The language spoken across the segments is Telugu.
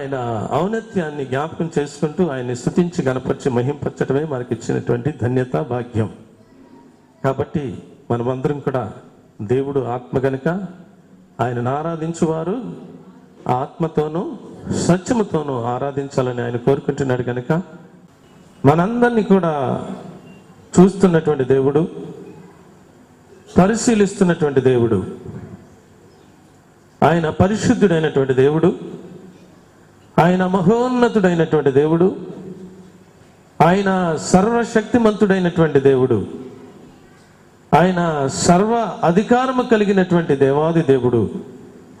ఆయన ఔన్నత్యాన్ని జ్ఞాపకం చేసుకుంటూ ఆయన్ని స్థుతించి గణపరిచి మహింపరచడమే మనకి ఇచ్చినటువంటి ధన్యత భాగ్యం. కాబట్టి మనమందరం కూడా దేవుడు ఆత్మ గనుక ఆయనను ఆరాధించువారు ఆత్మతోనూ సత్యముతోనూ ఆరాధించాలని ఆయన కోరుకుంటున్నాడు కనుక మనందరినీ కూడా చూస్తున్నటువంటి దేవుడు పరిశీలిస్తున్నటువంటి దేవుడు ఆయన పరిశుద్ధుడైనటువంటి దేవుడు ఆయన మహోన్నతుడైనటువంటి దేవుడు. ఆయన సర్వశక్తిమంతుడైనటువంటి దేవుడు. ఆయన సర్వ అధికారము కలిగినటువంటి దేవాది దేవుడు.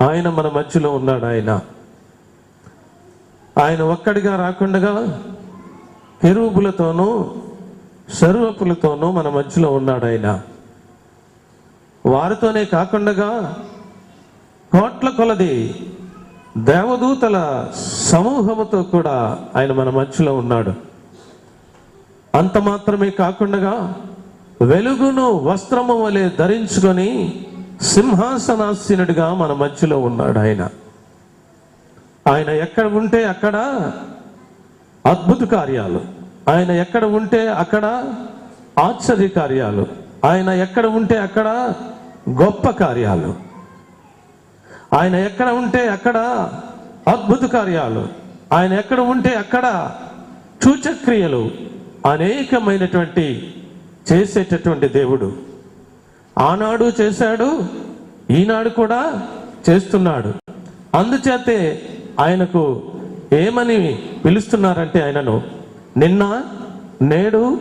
ఆయన మన మధ్యలో ఉన్నాడు ఆయన. ఆయన ఒక్కడిగా రాకుండగా కెరూబులతోనూ సర్వపులతోనూ మన మధ్యలో ఉన్నాడు ఆయన. వారితోనే కాకుండా కోట్ల కొలది దేవదూతల సమూహముతో కూడా ఆయన మన మధ్యలో ఉన్నాడు. అంత మాత్రమే కాకుండా వెలుగును వస్త్రము వలె ధరించుకొని సింహాసనాసీనుడిగా మన మధ్యలో ఉన్నాడు ఆయన. ఆయన ఎక్కడ ఉంటే అక్కడ అద్భుత కార్యాలు. ఆయన ఎక్కడ ఉంటే అక్కడ ఆశ్చర్య కార్యాలు. ఆయన ఎక్కడ ఉంటే అక్కడ గొప్ప కార్యాలు. ఆయన ఎక్కడ ఉంటే అక్కడ అద్భుత కార్యాలు. ఆయన ఎక్కడ ఉంటే అక్కడ సూచక్రియలు అనేకమైనటువంటి చేసేటటువంటి దేవుడు. ఆనాడు చేశాడు ఈనాడు కూడా చేస్తున్నాడు. అందుచేతే ఆయనకు ఏమని పిలుస్తున్నారంటే ఆయనను నిన్న నేడు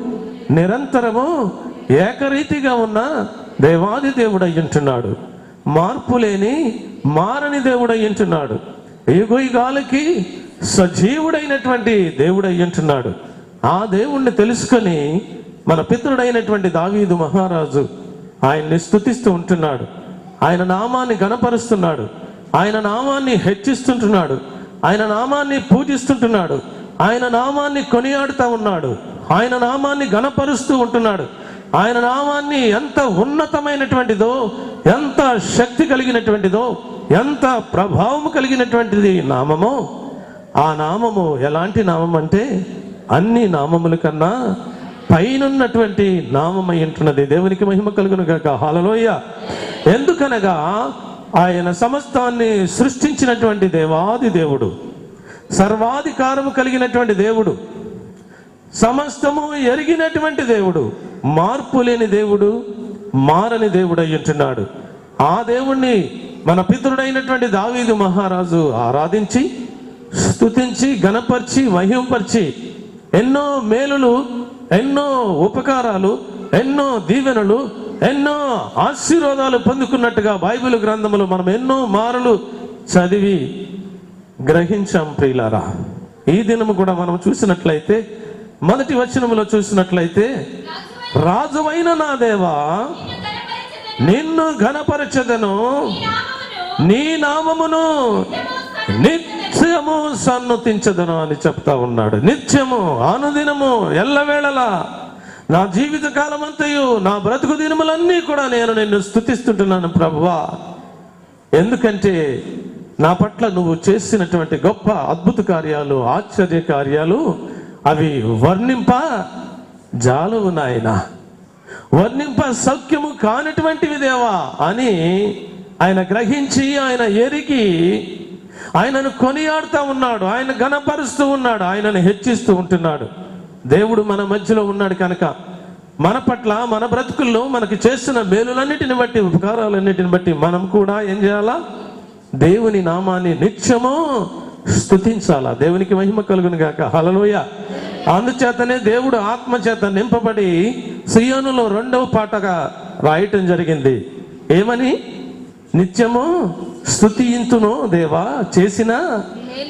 నిరంతరము ఏకరీతిగా ఉన్న దేవాది దేవుడు అయ్యుంటున్నాడు మార్పు లేని మారని దేవుడు అయ్యుంటున్నాడు యుగ సజీవుడైనటువంటి దేవుడయ్యంటున్నాడు ఆ దేవుణ్ణి తెలుసుకొని మన పితృడైనటువంటి దావీదు మహారాజు ఆయన్ని స్తుతిస్తూ ఉంటున్నాడు. ఆయన నామాన్ని గణపరుస్తున్నాడు ఆయన నామాన్ని హెచ్చిస్తుంటున్నాడు. ఆయన నామాన్ని పూజిస్తుంటున్నాడు. ఆయన నామాన్ని కొనియాడుతూ ఉన్నాడు. ఆయన నామాన్ని గణపరుస్తూ ఉంటున్నాడు. ఆయన నామాన్ని ఎంత ఉన్నతమైనటువంటిదో ఎంత శక్తి కలిగినటువంటిదో ఎంత ప్రభావం కలిగినటువంటిది నామము ఆ నామము ఎలాంటి నామం అంటే అన్ని నామముల కన్నా పైనున్నటువంటి నామమై ఉంటున్నది. దేవునికి మహిమ కలుగును గాక. హాలలోయ ఎందుకనగా ఆయన సమస్తాన్ని సృష్టించినటువంటి దేవాది దేవుడు. సర్వాధికారము కలిగినటువంటి దేవుడు. సమస్తము ఎరిగినటువంటి దేవుడు. మార్పు లేని దేవుడు మారని దేవుడు అయ్యుంటున్నాడు ఆ దేవుణ్ణి మన పితృడైనటువంటి దావీదు మహారాజు ఆరాధించి స్తుతించి గణపరిచి మహింపరిచి ఎన్నో మేలులు ఎన్నో ఉపకారాలు ఎన్నో దీవెనలు ఎన్నో ఆశీర్వాదాలు పొందుకున్నట్టుగా బైబిల్ గ్రంథములు మనం ఎన్నో మారులు చదివి గ్రహించాం ప్రియులారా. ఈ దినము కూడా మనం చూసినట్లయితే మొదటి వచనములో చూసినట్లయితే రాజువైన నా దేవా నిన్ను ఘనపరచదను. నీ నామమును నిత్యము సన్నుతించదను అని చెప్తా ఉన్నాడు. నిత్యము అనుదినము ఎల్లవేళలా. నా జీవిత కాలమంతయు నా బ్రతుకు దినములన్నీ కూడా నేను నిన్ను స్థుతిస్తుంటున్నాను ప్రభువా. ఎందుకంటే నా పట్ల నువ్వు చేసినటువంటి గొప్ప అద్భుత కార్యాలు ఆశ్చర్య కార్యాలు అవి వర్ణింప జాలువు నాయన. వర్ణింప సౌఖ్యము కానటువంటివి దేవా అని ఆయన గ్రహించి ఆయన ఎరిగి ఆయనను కొనియాడుతూ ఉన్నాడు. ఆయన గణపరుస్తూ ఉన్నాడు. ఆయనను హెచ్చిస్తూ ఉంటున్నాడు. దేవుడు మన మధ్యలో ఉన్నాడు కనుక మన పట్ల మన బ్రతుకుల్లో మనకి చేస్తున్న మేలులన్నిటిని బట్టి ఉపకారాలన్నిటిని బట్టి మనం కూడా ఏం చేయాలా? దేవుని నామాన్ని నిత్యము స్తుతించాలా? దేవునికి మహిమ కలుగును గాక. హలలోయ అందుచేతనే దేవుడు ఆత్మచేత నింపబడి సియోనులో రెండవ పాటగా రాయటం జరిగింది. ఏమని? నిత్యము స్తుతింతును దేవా చేసిన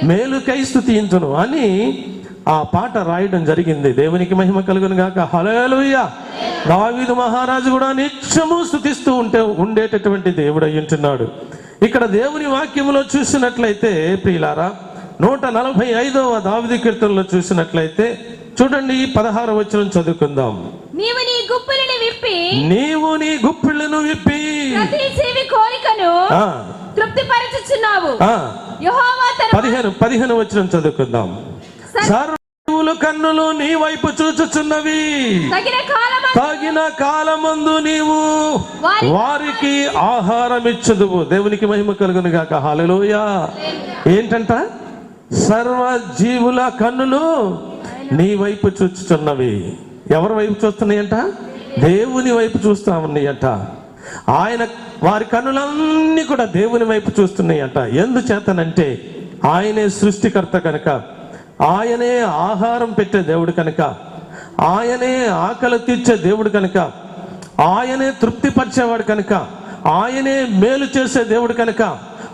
మేలుకై స్తుతింతును అని ఆ పాట రాయడం జరిగింది. దేవునికి మహిమ కలుగును గాక. హలేలుయ దావీదు మహారాజు కూడా నిత్యము స్థుతిస్తూ ఉంటే ఉండేటటువంటి దేవుడు అయ్యుంటున్నాడు ఇక్కడ దేవుని వాక్యములో చూసినట్లయితే ప్రియులారా నూట నలభై ఐదవ దావిది కీర్తనలో చూసినట్లయితే చూడండి పదహార వచనం చదువుకుందాం. నీవు నీ గుప్పలను విప్పి నీవు నీ గుప్పిళ్ళను విప్పి. ప్రతి జీవి కోరికను ఆ, తృప్తిపరచుచున్నావు. ఆ, యెహోవా తన పదిహేను పదిహేను వచ్చిన చదువుకుందాం. కన్నులు నీ వైపు చూచుచున్నవి. తగిన కాలం తగిన కాలమందు నీవు వారి- వారికి ఆహారం ఇచ్చదువు దేవునికి మహిమ కలుగును గాక హల్లెలూయ. ఏంటంట? సర్వ జీవుల కన్నులు నీ వైపు చూచుచున్నవి. ఎవరి వైపు చూస్తున్నాయంట? దేవుని వైపు చూస్తా ఉన్నాయంట. ఆయన వారి కన్నులన్నీ కూడా దేవుని వైపు చూస్తున్నాయంట. ఎందుచేతనంటే ఆయనే సృష్టికర్త కనుక. ఆయనే ఆహారం పెట్టే దేవుడు కనుక. ఆయనే ఆకలి తీర్చే దేవుడు కనుక. ఆయనే తృప్తిపరిచేవాడు కనుక. ఆయనే మేలు చేసే దేవుడు కనుక.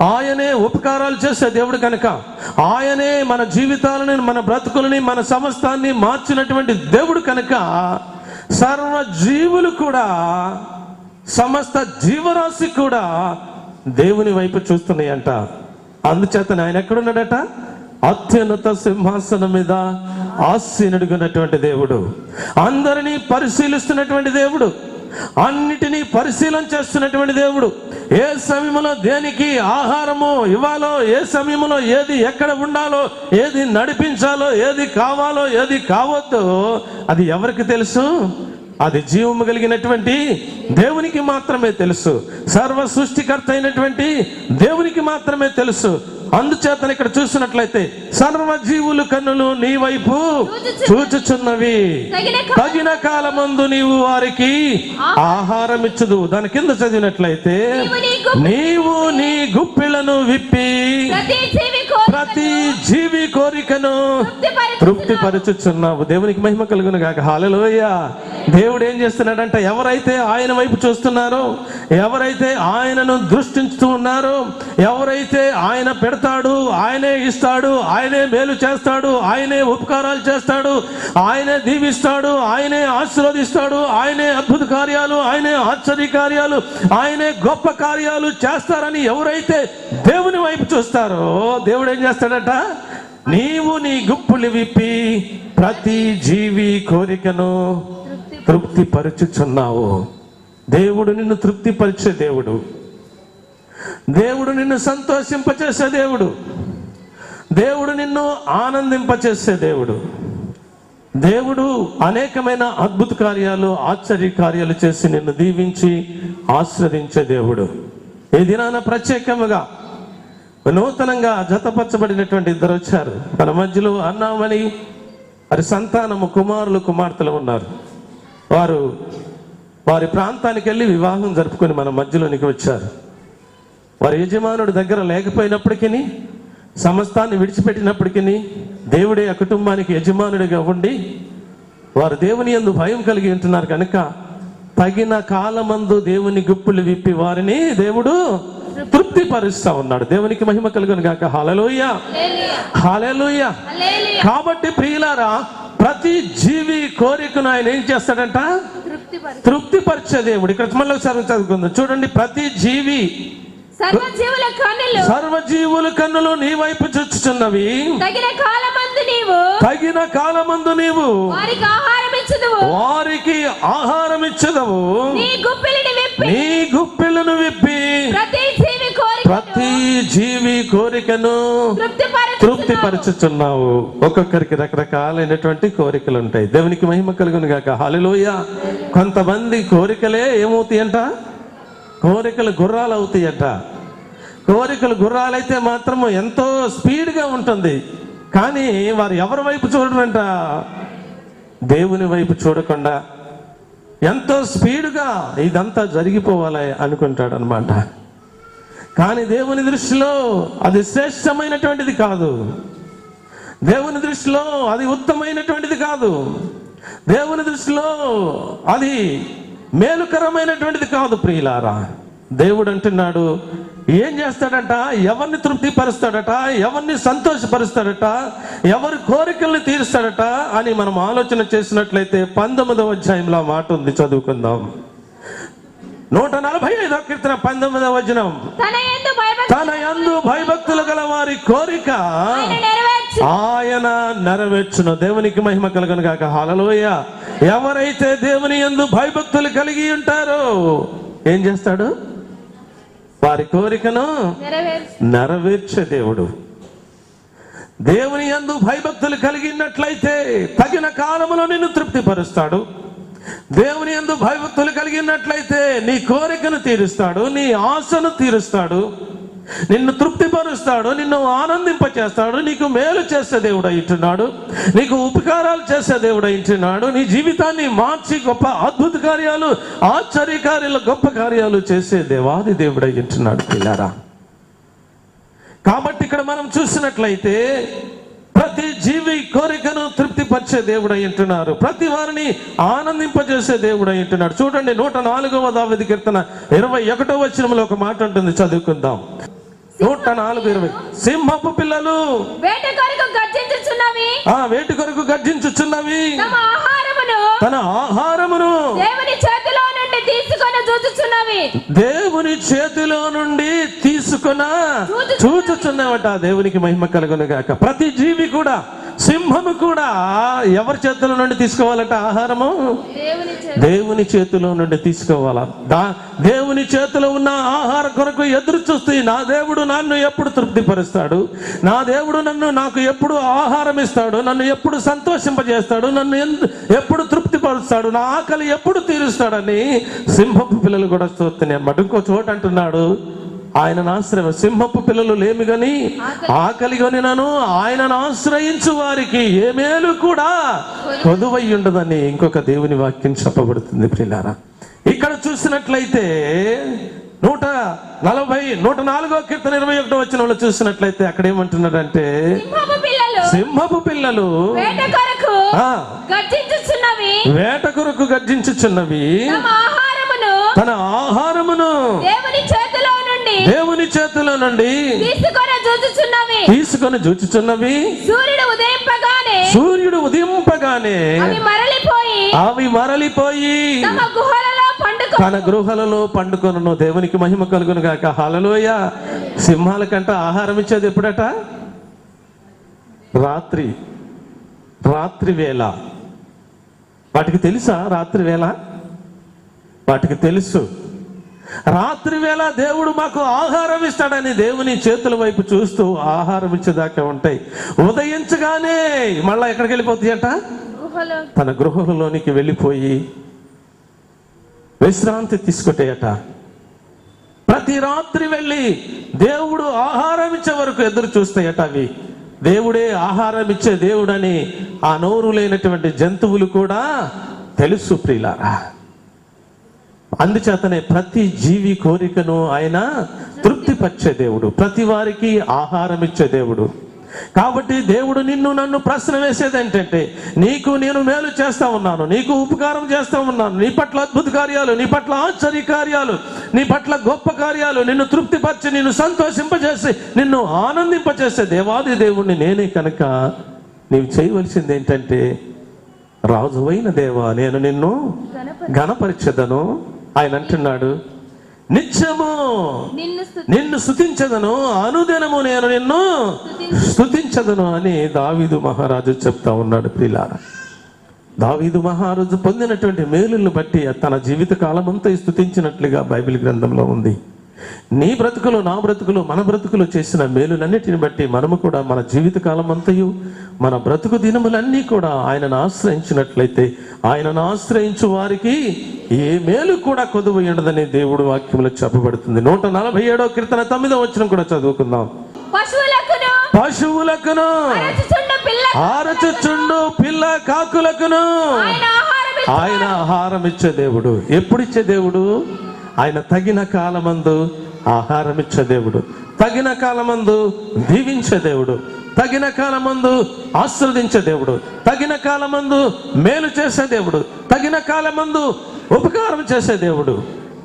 ఆయనే ఉపకారాలు చేసే దేవుడు కనుక. ఆయనే మన జీవితాలని మన బ్రతుకులని మన సమస్తాన్ని మార్చినటువంటి దేవుడు కనుక. సర్వ జీవులు కూడా సమస్త జీవరాశి కూడా దేవుని వైపు చూస్తున్నాయంట. అందుచేత ఆయన ఎక్కడున్నాడట? అత్యున్నత సింహాసనం మీద ఆసీనుడుగున్నటువంటి దేవుడు. అందరినీ పరిశీలిస్తున్నటువంటి దేవుడు. అన్నిటినీ పరిశీలన చేస్తున్నటువంటి దేవుడు. ఏ సమయంలో దేనికి ఆహారము ఇవ్వాలో ఏ సమయంలో ఏది ఎక్కడ ఉండాలో ఏది నడిపించాలో ఏది కావాలో ఏది కావద్దో అది ఎవరికి తెలుసు? అది జీవము కలిగినటువంటి దేవునికి మాత్రమే తెలుసు. సర్వ సృష్టికర్త అయినటువంటి దేవునికి మాత్రమే తెలుసు. అందుచేతను ఇక్కడ చూసినట్లయితే సర్వ జీవులు కన్నులు నీ వైపు చూచుచున్నవి. తగిన కాలమందు నీవు వారికి ఆహారం ఇచ్చదు దాని కింద చదివినట్లయితే నీవు నీ గు- నీవు నీ గుప్పిళ్ళను విప్పి ప్రతి జీవి కోరికను ప్రతి జీవి కోరికను తృప్తిపరచు- తృప్తి పరచుచున్నావు దేవునికి మహిమ కలుగును కాక హాలలోయ దేవుడు ఏం చేస్తున్నాడంట ఎవరైతే ఆయన వైపు చూస్తున్నారో ఎవరైతే ఆయనను దృష్టించుతూ ఉన్నారో ఎవరైతే ఆయన పెడతాడు ఆయనే ఇస్తాడు ఆయనే మేలు చేస్తాడు ఆయనే ఉపకారాలు చేస్తాడు ఆయనే దీవిస్తాడు ఆయనే ఆశీర్వదిస్తాడు ఆయనే అద్భుత కార్యాలు ఆయనే ఆశ్చర్య కార్యాలు ఆయనే గొప్ప కార్యాలు చేస్తారని ఎవరైతే దేవుని వైపు చూస్తారో దేవుడు ఏం చేస్తాడట? నీవు నీ గుప్పులు విప్పి ప్రతి జీవి కోరికను తృప్తిపరచుచున్నావు. దేవుడు నిన్ను తృప్తిపరిచే దేవుడు. దేవుడు నిన్ను సంతోషింపచేసే దేవుడు. దేవుడు నిన్ను ఆనందింపచేసే దేవుడు. దేవుడు అనేకమైన అద్భుత కార్యాలు ఆశ్చర్య కార్యాలు చేసి నిన్ను దీవించి ఆశ్రదించే దేవుడు. ఈ దినాన ప్రత్యేకముగా నూతనంగా జతపరచబడినటువంటి ఇద్దరు వచ్చారు. మన మధ్యలో అన్నామని వారి సంతానము కుమారులు కుమార్తెలు ఉన్నారు. వారు వారి ప్రాంతానికి వెళ్ళి వివాహం జరుపుకొని మన మధ్యలోనికి వచ్చారు. వారి యజమానుడి దగ్గర లేకపోయినప్పటికీ సమస్తాన్ని విడిచిపెట్టినప్పటికీ దేవుడే ఆ కుటుంబానికి యజమానుడిగా ఉండి వారు దేవుని యందు భయం కలిగి ఉంటున్నారు కనుక తగిన కాలమందు దేవుని గుప్పులు విప్పి వారిని దేవుడు తృప్తిపరుస్తా ఉన్నాడు. దేవునికి మహిమ కలుగును గాక. హలలోయ. హలలోయ. కాబట్టి ప్రియులారా ప్రతి జీవి కోరికను ఆయన ఏం చేస్తాడంట? తృప్తిపరచు. దేవుడు. ఇక్కడ మళ్ళీ ఒకసారి చదువుకుందాం. చూడండి ప్రతి జీవి సర్వజీవుల కన్నులు. సర్వజీవుల కన్నులు నీ వైపు చూచుచున్నవి తగిన కాలమందు నీవు. తగిన కాలమందు నీవు. వారికి ఆహారం ఇచ్చుదువు వారికి ఆహారం ఇచ్చదవు. నీ గుప్పిలిని విప్పి. నీ గుప్పిళ్ళను విప్పి. ప్రతి జీవి కోరిక ప్రతి జీవి కోరికను తృప్తిపరచుచున్నావు. ఒక్కొక్కరికి రకరకాలైనటువంటి కోరికలు ఉంటాయి దేవునికి మహిమ కలుగును గాక హాలిలోయ కొంతమంది కోరికలే ఏమవుతాయంట? కోరికలు గుర్రాలు అవుతాయంట కోరికలు గుర్రాలైతే మాత్రము ఎంతో స్పీడ్గా ఉంటుంది. కానీ వారు ఎవరి వైపు చూడరంట? దేవుని వైపు చూడకుండా ఎంతో స్పీడ్గా ఇదంతా జరిగిపోవాలి అనుకుంటాడు అనమాట కానీ దేవుని దృష్టిలో అది శ్రేష్టమైనటువంటిది కాదు. దేవుని దృష్టిలో అది ఉత్తమైనటువంటిది కాదు. దేవుని దృష్టిలో అది మేలుకరమైనటువంటిది కాదు ప్రియులారా. దేవుడు అంటున్నాడు ఏం చేస్తాడట? ఎవరిని తృప్తిపరుస్తాడట? ఎవరిని సంతోషపరుస్తాడట? ఎవరి కోరికల్ని తీరుస్తాడట? అని మనం ఆలోచన చేసినట్లయితే పంతొమ్మిదవ అధ్యాయంలో మాట ఉంది. చదువుకుందాం. నూట నలభై ఐదో కీర్తన పంతొమ్మిదవ వచనం. తన యందు భయభక్తులు గల వారి కోరిక ఆయన నెరవేర్చు. ఆయన నెరవేర్చును. దేవునికి మహిమ కలుగును గాక. హల్లెలూయా. ఎవరైతే దేవుని యందు భయభక్తులు కలిగి ఉంటారో ఏం చేస్తాడు? వారి కోరికను నెరవేర్చు. దేవుడు. దేవుని యందు భయభక్తులు కలిగినట్లయితే తగిన కాలములో నిన్ను తృప్తిపరుస్తాడు. దేవుని యందు భయభక్తులు కలిగినట్లయితే నీ కోరికను తీరుస్తాడు నీ ఆశను తీరుస్తాడు. నిన్ను తృప్తిపరుస్తాడు నిన్ను ఆనందింపచేస్తాడు నీకు మేలు చేసే దేవుడు అయింటున్నాడు నీకు ఉపకారాలు చేసే దేవుడు అయింటున్నాడు నీ జీవితాన్ని మార్చి గొప్ప అద్భుత కార్యాలు ఆశ్చర్య కార్యాలు గొప్ప కార్యాలు చేసే దేవాది దేవుడు అయింటున్నాడు పిల్లారా. కాబట్టి ఇక్కడ మనం చూసినట్లయితే ప్రతి జీవి కోరికను తృప్తిపరిచే దేవుడు అయింటున్నారు ప్రతి వారిని ఆనందింపజేసే దేవుడు అయింటున్నాడు చూడండి నూట నాలుగవ దావిది కీర్తన ఇరవై ఒకటో వచ్చినంలో ఒక మాట ఉంటుంది చదువుకుందాం. నూట నాలుగు ఇరవై. సింహపు పిల్లలు. వేట కొరకు గర్జించుచున్నవి. ఆ వేటి కొరకు గర్జించుచున్నవి. తమ ఆహారమును తన ఆహారమును దేవుని చేతిలో నుండి తీసుకొని చూచుచున్నవి. దేవుని చేతిలో నుండి తీసుకున్న చూచుచున్నావట దేవునికి మహిమ కలుగును గాక ప్రతి జీవి కూడా సింహము కూడా ఎవరి చేతిలో నుండి తీసుకోవాలట ఆహారము? దేవుని చేతి దేవుని చేతిలో నుండి తీసుకోవాలా? దా దేవుని చేతిలో ఉన్న ఆహార కొరకు ఎదురు చూస్తూ నా దేవుడు నన్ను ఎప్పుడు తృప్తిపరుస్తాడు? నా దేవుడు నన్ను నాకు ఎప్పుడు ఆహారం ఇస్తాడు? నన్ను ఎప్పుడు సంతోషింపజేస్తాడు? నన్ను ఎప్పుడు తృప్తిపరుస్తాడు? నా ఆకలి ఎప్పుడు తీరుస్తాడని సింహపు పిల్లలు కూడా చూస్తున్నాయి ఇంకో చోట అంటున్నాడు ఆయనను ఆశ్రయం. సింహపు పిల్లలు లేమి గని ఆకలి. నన్ను ఆయనను ఆశ్రయించు వారికి ఏ మేలు కూడా కొదువై ఉండదని ఇంకొక దేవుని వాక్యం చెప్పబడుతుంది ప్రిలారా ఇక్కడ చూసినట్లయితే నూట నలభై నూట నాలుగో కీర్తన ఇరవై ఒకటో వచ్చిన చూసినట్లయితే అక్కడ ఏమంటున్నాడంటే సింహపు పిల్లలు సింహపు పిల్లలు వేట కొరకు గర్జించుచున్నవి. తన ఆహారమును దేవుని చేతిలో దేవుని చేతిలో నుండి తీసుకొని చూచుచున్నవి. తీసుకొని సూర్యుడు ఉదయింపగానే సూర్యుడు ఉదయింపగానే అవి మరలిపోయి అవి మరలిపోయి తమ గుహలలో పండుకో తన గృహలలో పండుకొను దేవునికి మహిమ కలుగును గాక. హలలోయ. సింహాల కంట ఆహారం ఇచ్చేది ఎప్పుడట? రాత్రి. రాత్రి వేళ. వాటికి తెలుసా రాత్రి వేళ? వాటికి తెలుసు. రాత్రి వేళ దేవుడు మాకు ఆహారం ఇస్తాడని దేవుని చేతుల వైపు చూస్తూ ఆహారం ఇచ్చేదాకా ఉంటాయి. ఉదయించగానే మళ్ళా ఎక్కడికి వెళ్ళిపోతాయట తన గృహంలోనికి వెళ్ళిపోయి విశ్రాంతి తీసుకుంటాయట. ప్రతి రాత్రి వెళ్ళి దేవుడు ఆహారం ఇచ్చే వరకు ఎదురు చూస్తాయట అవి. దేవుడే ఆహారం ఇచ్చే దేవుడని ఆ నోరు లేనటువంటి జంతువులు కూడా తెలుసు ప్రియులారా. అందుచేతనే ప్రతి జీవి కోరికను ఆయన తృప్తిపరిచే దేవుడు. ప్రతి వారికి ఆహారం ఇచ్చే దేవుడు. కాబట్టి దేవుడు నిన్ను నన్ను ప్రశ్న వేసేది ఏంటంటే నీకు నేను మేలు చేస్తా ఉన్నాను నీకు ఉపకారం చేస్తా ఉన్నాను నీ పట్ల అద్భుత కార్యాలు నీ పట్ల ఆశ్చర్య కార్యాలు నీ పట్ల గొప్ప కార్యాలు నిన్ను తృప్తిపరిచి నిన్ను సంతోషింపజేసి నిన్ను ఆనందింపజేసే దేవాది దేవుణ్ణి నేనే కనుక నీవు చేయవలసింది ఏంటంటే రాజువైన దేవా నేను నిన్ను ఘనపరిచదను. ఆయన అంటున్నాడు నిత్యము నిన్ను స్థుతించదను అనుదినము నేను నిన్ను స్థుతించదను అని దావీదు మహారాజు చెప్తా ఉన్నాడు ప్రిలారా దావీదు మహారాజు పొందినటువంటి మేలులను బట్టి తన జీవిత కాలమంతా స్థుతించినట్లుగా బైబిల్ గ్రంథంలో ఉంది. నీ బ్రతుకులు నా బ్రతుకులు మన బ్రతుకులు చేసిన మేలులన్నిటిని బట్టి మనము కూడా మన జీవిత కాలమంతయు మన బ్రతుకు దినములన్నీ కూడా ఆయనను ఆశ్రయించినట్లయితే ఆయనను ఆశ్రయించు వారికి ఏ మేలు కూడా కొదువు ఉండదని దేవుడు వాక్యంలో చెప్పబడుతుంది. నూట నలభై ఏడో కీర్తన తొమ్మిదో వచ్చిన కూడా చదువుకుందాం. పశువులకును పశువులకును ఆరచుచుండు పిల్ల కాకులకును ఆయన ఆహారం ఇచ్చే దేవుడు. ఎప్పుడు ఇచ్చే దేవుడు? ఆయన తగిన కాలమందు ఆహారం ఇచ్చే దేవుడు. తగిన కాలమందు దీవించే దేవుడు. తగిన కాలమందు ఆశ్రవదించే దేవుడు. తగిన కాలమందు మేలు చేసే దేవుడు. తగిన కాలమందు ఉపకారం చేసే దేవుడు.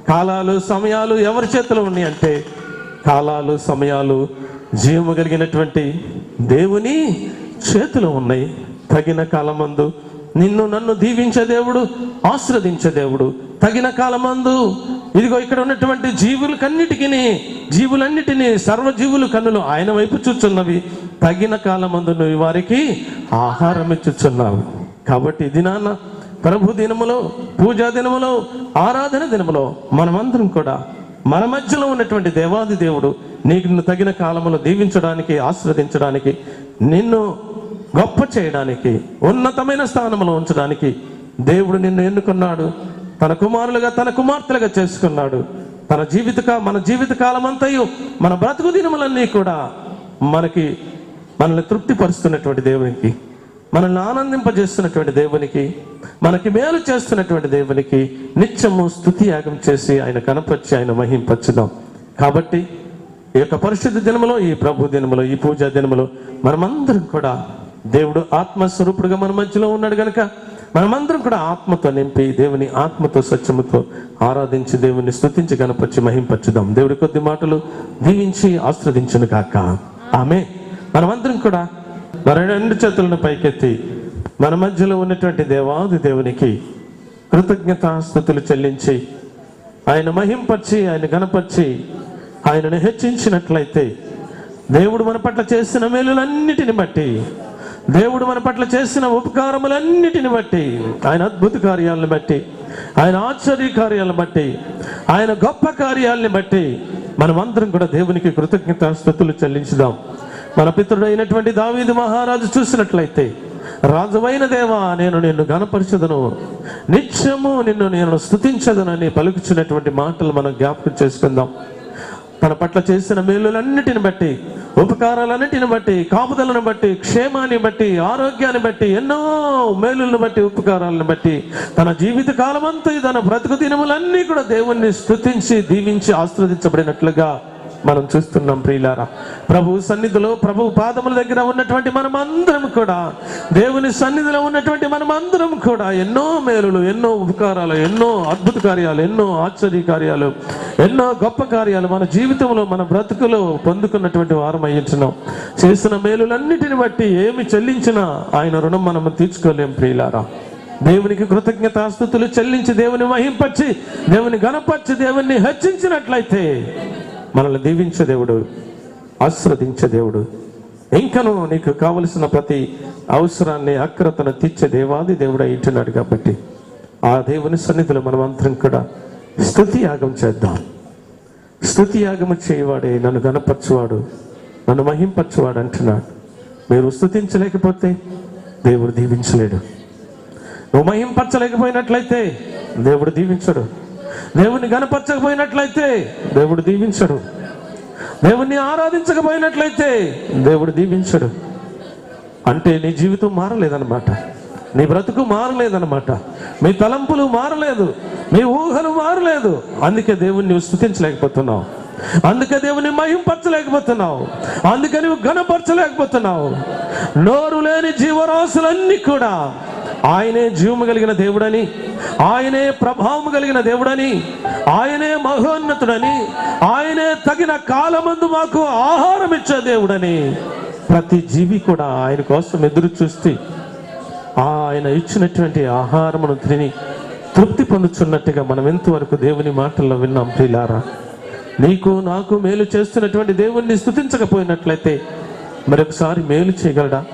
కాలాలు సమయాలు ఎవరి చేతిలో ఉన్నాయి అంటే కాలాలు సమయాలు జీవము కలిగినటువంటి దేవుని చేతిలో ఉన్నాయి. తగిన కాలమందు నిన్ను నన్ను దీవించే దేవుడు ఆశ్రదించే దేవుడు. తగిన కాలమందు ఇదిగో ఇక్కడ ఉన్నటువంటి జీవులకన్నిటికీ జీవులన్నిటినీ సర్వజీవులు కన్నులు ఆయన వైపు చూచున్నవి. తగిన కాలమందు నువ్వు వారికి ఆహారం ఇచ్చుచున్నావు. కాబట్టి ఇది నాన్న ప్రభు దినములో పూజా దినములో ఆరాధన దినములో మనమందరం కూడా మన మధ్యలో ఉన్నటువంటి దేవాది దేవుడు నీకు తగిన కాలంలో దీవించడానికి ఆస్వాదించడానికి నిన్ను గొప్ప చేయడానికి ఉన్నతమైన స్థానంలో ఉంచడానికి దేవుడు నిన్ను ఎన్నుకున్నాడు. తన కుమారులుగా తన కుమార్తెలుగా చేసుకున్నాడు. తన జీవిత మన జీవిత కాలమంతయు అంతయు మన బ్రతుకు దినములన్నీ కూడా మనకి మనల్ని తృప్తిపరుస్తున్నటువంటి దేవునికి మనల్ని ఆనందింపజేస్తున్నటువంటి దేవునికి మనకి మేలు చేస్తున్నటువంటి దేవునికి నిత్యము స్థుతి యాగం చేసి ఆయన కనపరిచి ఆయన మహింపచ్చుదాం కాబట్టి ఈ యొక్క పరిశుద్ధ దినములో ఈ ప్రభు దినములో ఈ పూజా దినములో మనమందరం కూడా దేవుడు ఆత్మస్వరూపుడుగా మన మధ్యలో ఉన్నాడు కనుక మనమందరం కూడా ఆత్మతో నింపి దేవుని ఆత్మతో సత్యముతో ఆరాధించి దేవుని స్థుతించి కనపరిచి మహింపరచుదాం. దేవుడి కొద్ది మాటలు దీవించి ఆస్వాదించును కాక ఆమె. మనమందరం కూడా మన రెండు చేతులను పైకెత్తి మన మధ్యలో ఉన్నటువంటి దేవాది దేవునికి కృతజ్ఞతాస్థుతులు చెల్లించి ఆయన మహింపరిచి ఆయన గణపరిచి ఆయనను హెచ్చించినట్లయితే దేవుడు మన పట్ల చేసిన మేలులన్నిటిని బట్టి దేవుడు మన పట్ల చేసిన ఉపకారములన్నిటిని బట్టి ఆయన అద్భుత కార్యాలను బట్టి ఆయన ఆశ్చర్య కార్యాలను బట్టి ఆయన గొప్ప కార్యాలని బట్టి మనమందరం కూడా దేవునికి కృతజ్ఞత స్థుతులు చెల్లించుదాం. మన పితృడైనటువంటి దావీదు మహారాజు చూసినట్లయితే రాజువైన దేవా నేను నిన్ను గణపరచదను నిత్యము నిన్ను నేను స్థుతించదనని పలుకుచున్నటువంటి మాటలు మనం జ్ఞాపకం చేసుకుందాం. తన పట్ల చేసిన మేలులన్నిటిని బట్టి ఉపకారాలన్నిటిని బట్టి కాపుదలను బట్టి క్షేమాన్ని బట్టి ఆరోగ్యాన్ని బట్టి ఎన్నో మేలులను బట్టి ఉపకారాలను బట్టి తన జీవిత కాలమంతా తన బ్రతుకు దినములన్నీ కూడా దేవుణ్ణి స్థుతించి దీవించి ఆస్వాదించబడినట్లుగా మనం చూస్తున్నాం ప్రియులారా. ప్రభు సన్నిధిలో ప్రభు పాదముల దగ్గర ఉన్నటువంటి మనం అందరం కూడా దేవుని సన్నిధిలో ఉన్నటువంటి మనం అందరం కూడా ఎన్నో మేలులు ఎన్నో ఉపకారాలు ఎన్నో అద్భుత కార్యాలు ఎన్నో ఆశ్చర్య కార్యాలు ఎన్నో గొప్ప కార్యాలు మన జీవితంలో మన బ్రతుకులో పొందుకున్నటువంటి వారం అయ్యించున్నాం చేసిన మేలులన్నిటిని బట్టి ఏమి చెల్లించినా ఆయన రుణం మనం తీర్చుకోలేం ప్రియులారా. దేవునికి కృతజ్ఞతాస్థుతులు చెల్లించి దేవుని మహింపచ్చి దేవుని గణపరిచి దేవుని హెచ్చించినట్లయితే మనల్ని దీవించే దేవుడు ఆశ్రదించే దేవుడు. ఇంకను నీకు కావలసిన ప్రతి అవసరాన్ని అక్రతను తీర్చే దేవాది దేవుడు ఇంటున్నాడు కాబట్టి ఆ దేవుని సన్నిధిలో మనం అందరం కూడా స్థుతి యాగం చేద్దాం. స్థుతి యాగము చేయవాడే నన్ను గనపరచువాడు నన్ను మహింపరచువాడు అంటున్నాడు. మీరు స్థుతించలేకపోతే దేవుడు దీవించలేడు. నువ్వు మహింపరచలేకపోయినట్లయితే దేవుడు దీవించడు. దేవుని గనపరచకపోయినట్లయితే దేవుడు దీవించడు. దేవుణ్ణి ఆరాధించకపోయినట్లయితే దేవుడు దీవించడు. అంటే నీ జీవితం మారలేదన్నమాట. నీ బ్రతుకు మారలేదన్నమాట. మీ తలంపులు మారలేదు. మీ ఊహలు మారలేదు. అందుకే దేవుణ్ణి స్థుతించలేకపోతున్నావు అందుకే దేవుని మహింపరచలేకపోతున్నావు. అందుకే నువ్వు ఘనపరచలేకపోతున్నావు నోరు లేని జీవరాశులన్నీ కూడా ఆయనే జీవము కలిగిన దేవుడని ఆయనే ప్రభావం కలిగిన దేవుడని ఆయనే మహోన్నతుడని ఆయనే తగిన కాలమందు మాకు ఆహారం ఇచ్చే దేవుడని ప్రతి జీవి కూడా ఆయన కోసం ఎదురు చూస్తే ఆయన ఇచ్చినటువంటి ఆహారమును తిని తృప్తి పొందుచున్నట్టుగా మనం ఎంతవరకు దేవుని మాటల్లో విన్నాం ప్రియులారా. నీకు నాకు మేలు చేస్తున్నటువంటి దేవుణ్ణి స్థుతించకపోయినట్లయితే మరొకసారి మేలు చేయగలడా?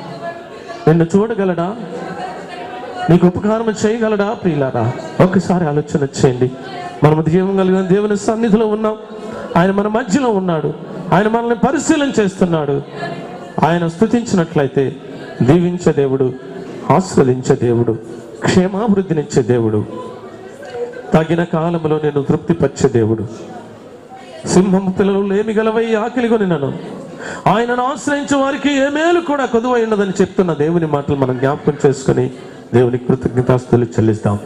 నిన్ను చూడగలడా? నీకు ఉపకారం చేయగలడా ప్రియులారా? ఒకసారి ఆలోచన చేయండి. మనము జీవం కలిగిన దేవుని సన్నిధిలో ఉన్నాం. ఆయన మన మధ్యలో ఉన్నాడు. ఆయన మనల్ని పరిశీలన చేస్తున్నాడు. ఆయన స్థుతించినట్లయితే దీవించే దేవుడు ఆస్వాదించే దేవుడు క్షేమాభివృద్ధినిచ్చే దేవుడు తగిన కాలంలో నేను తృప్తిపరిచే దేవుడు. సింహం పిల్లలు లేమి గలవై ఆకలి కొనినను. ఆయనను ఆశ్రయించే వారికి ఏ మేలు కూడా కొదువై ఉన్నదని చెప్తున్న దేవుని మాటలు మనం జ్ఞాపకం చేసుకొని దేవునికి కృతజ్ఞతాస్తులు చెల్లిస్తాం.